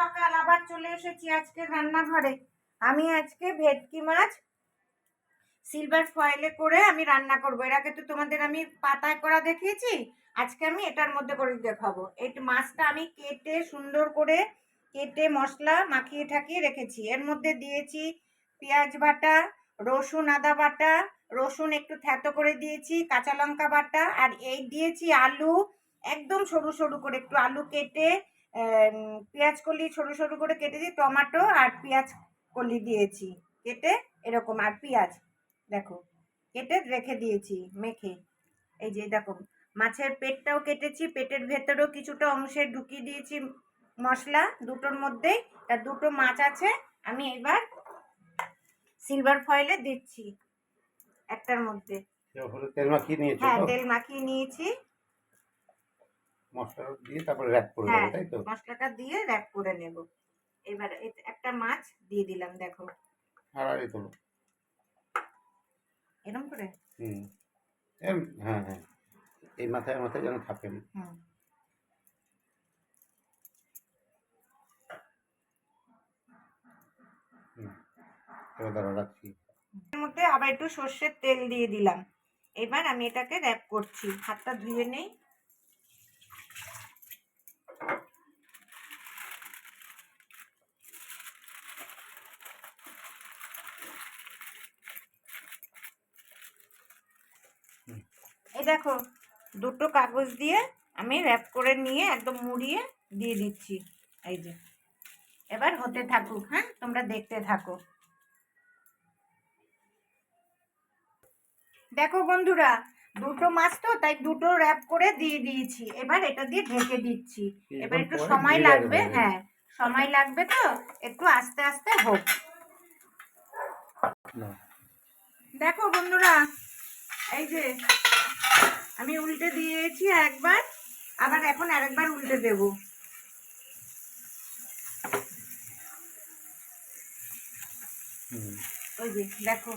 সকাল, আবার চলে এসেছি আজকে রান্নাঘরে। আমি আজকে ভেটকি মাছ সিলভার ফয়েলে করে আমি রান্না করব। এর আগে তো তোমাদের আমি পাতায় করা দেখিয়েছি, আজকে আমি এটার মধ্যে করে দেখাবো। এই মাছটা আমি কেটে সুন্দর করে কেটে মশলা মাখিয়ে ঠাকিয়ে রেখেছি। এর মধ্যে দিয়েছি পেঁয়াজ বাটা, রসুন আদা বাটা, রসুন একটু থ্যাতো করে দিয়েছি, কাঁচা লঙ্কা বাটা, আর এই দিয়েছি আলু, একদম সরু সরু করে একটু আলু কেটে পেঁয়াজ কলি সরু সরু করে কেটে দিই টমেটো আর পেঁয়াজ কলি দিয়েছি। কেটে এরকম আর পেঁয়াজ দেখো কেটে রেখে দিয়েছি মেখে। এই যে দেখো মাছের পেটটাও কেটেছি পেটের ভেতরেও কিছুটা অংশে ঢুকিয়ে দিয়েছি মশলা দুটোর মধ্যেই। তার দুটো মাছ আছে আমি এবার সিলভার ফয়েলে দিচ্ছি একটার মধ্যে। হ্যাঁ তেল মাখিয়ে নিয়েছি। মশলা দিয়ে তারপরে র্যাপ করে হ্যাঁ তাই তো? মশলাটা দিয়ে র্যাপ করে নেব। এবার একটা মাছ দিয়ে দিলাম দেখো। তোলো করে? হুম। এরম, হ্যাঁ হ্যাঁ। এই মাথায় মাথায় যেন থাকে। না। হুম। হুম এবার দাঁড়া রাখছি। এর মধ্যে আবার একটু সর্ষের তেল দিয়ে দিলাম। এবার আমি এটাকে র্যাপ করছি। হাতটা ধুয়ে নেই। এই দেখো, দুটো কাগজ দিয়ে আমি র্যাপ করে নিয়ে একদম মুড়িয়ে দিয়ে দিচ্ছি। এই যে, এবার হতে থাকুক হ্যাঁ? তোমরা দেখতে থাকো। দেখো বন্ধুরা দুটো মাছ তো তাই দুটো র্যাপ করে দিয়ে দিয়েছি। এবার এটা দিয়ে ঢেকে দিচ্ছি। এবার একটু সময় লাগবে হ্যাঁ সময় লাগবে তো একটু আস্তে আস্তে হোক। দেখো বন্ধুরা এই যে আমি উল্টে দিয়েছি একবার আবার এখন আরেকবার উল্টে দেব। ওই যে দেখো।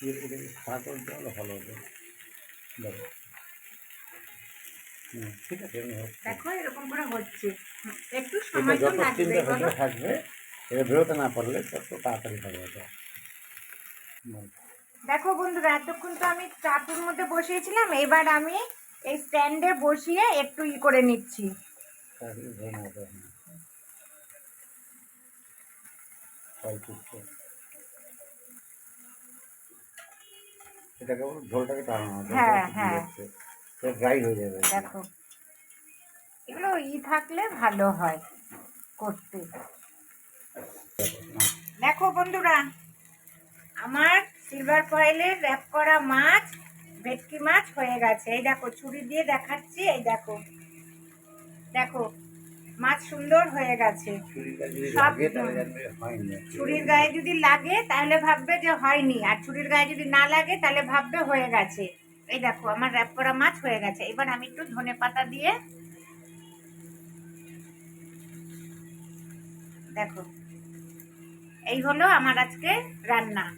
ভালো হবে দেখো ঠিক আছে দেখো এরকম করে হচ্ছে। একটু সময় তো লাগবে থাকবে এটা বেরোতে না পারলে তত তাড়াতাড়ি হবে এটা দেখো বন্ধুরা এতক্ষণ তো আমি চাটুর মধ্যে বসিয়েছিলাম এবার আমি এই স্ট্যান্ডে বসিয়ে একটু ই করে নিচ্ছি। অল্প এটাকে ঝোলটাকে হবে হ্যাঁ, হ্যাঁ। ড্রাই হয়ে। যাবে দেখো। এগুলো ই থাকলে ভালো হয় করতে। দেখো বন্ধুরা আমার সিলভার ফয়েলের র্যাপ করা মাছ ভেটকি মাছ হয়ে গেছে। এই দেখো ছুরি দিয়ে দেখাচ্ছি এই দেখো। দেখো মাছ সুন্দর হয়ে গেছে। সব- হয়নি। ছুরির গায়ে যদি লাগে তাহলে ভাববে যে হয়নি। আর ছুরির গায়ে যদি না লাগে তাহলে ভাববে হয়ে গেছে। এই দেখো আমার র্যাপ করা মাছ হয়ে গেছে। এবার আমি একটু ধনে পাতা দিয়ে দেখো এই হলো আমার আজকে রান্না।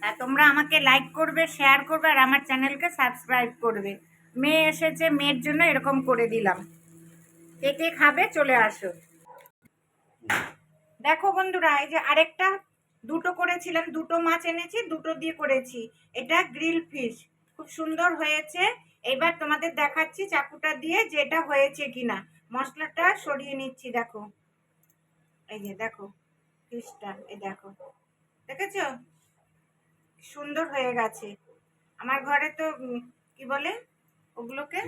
তা তোমরা আমাকে লাইক করবে শেয়ার করবে আর আমার চ্যানেলকে সাবস্ক্রাইব করবে। মেয়ে এসেছে মেয়ের জন্য এরকম করে দিলাম। কে কে খাবে, চলে আসো। দেখো বন্ধুরা, এই যে আরেকটা, দুটো করেছিলাম, দুটো মাছ এনেছি, দুটো দিয়ে করেছি। এটা গ্রিল ফিশ, খুব সুন্দর হয়েছে। এবার তোমাদের দেখাচ্ছি চাকুটা দিয়ে যে এটা হয়েছে কিনা। মশলাটা সরিয়ে নিচ্ছি, দেখো। এই যে দেখো, ফিশটা এই দেখো। দেখেছ? সুন্দর হয়ে গেছে। আমার ঘরে তো কি বলে? ওগুলোকে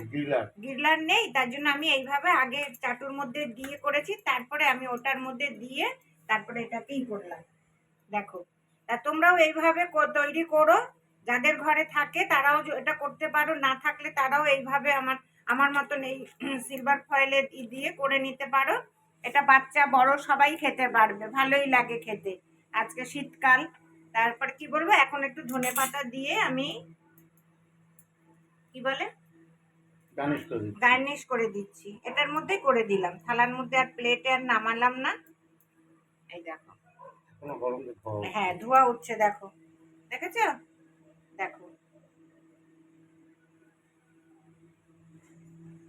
গিরলার। নেই তার জন্য আমি এইভাবে আগে চাটুর মধ্যে দিয়ে করেছি তারপরে আমি ওটার মধ্যে দিয়ে তারপরে এটাকেই করলাম। দেখো তা তোমরাও এইভাবে তৈরি করো যাদের ঘরে থাকে তারাও এটা করতে পারো না থাকলে তারাও এইভাবে আমার আমার মতন এই সিলভার ফয়েলের ই দিয়ে করে নিতে পারো। এটা বাচ্চা বড় সবাই খেতে পারবে ভালোই লাগে খেতে। আজকে শীতকাল তারপর কি বলব এখন একটু ধনে পাতা দিয়ে আমি কি বলে? গার্নিশ করে দিচ্ছি। এটার মধ্যে করে দিলাম। থালার মধ্যে আর প্লেটে আর নামালাম না। এই দেখো। কোনো গরম দিয়ে হ্যাঁ ধোয়া উঠছে দেখো। দেখেছ? দেখো।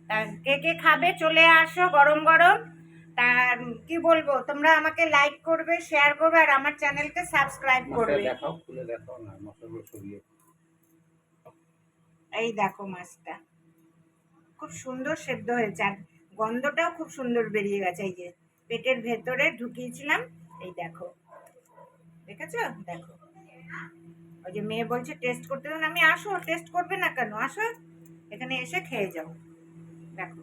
তা কে কে খাবে চলে আসো গরম গরম। তার কি বলব তোমরা আমাকে লাইক করবে শেয়ার করবে আর আমার চ্যানেলকে সাবস্ক্রাইব করবে। দেখাও খুলে দেখাও না মশলাগুলো সরিয়ে এই দেখো মাছটা। খুব সুন্দর সেদ্ধ হয়েছে আর গন্ধটাও খুব সুন্দর বেরিয়ে গেছে। এই যে পেটের ভেতরে ঢুকিয়েছিলাম, এই দেখো। দেখেছ? দেখো। ওই যে মেয়ে বলছে টেস্ট করতে দেবেন আমি, আসো টেস্ট করবে না কেন? আসো, এখানে এসে খেয়ে যাও। দেখো।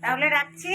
তাহলে রাখছি।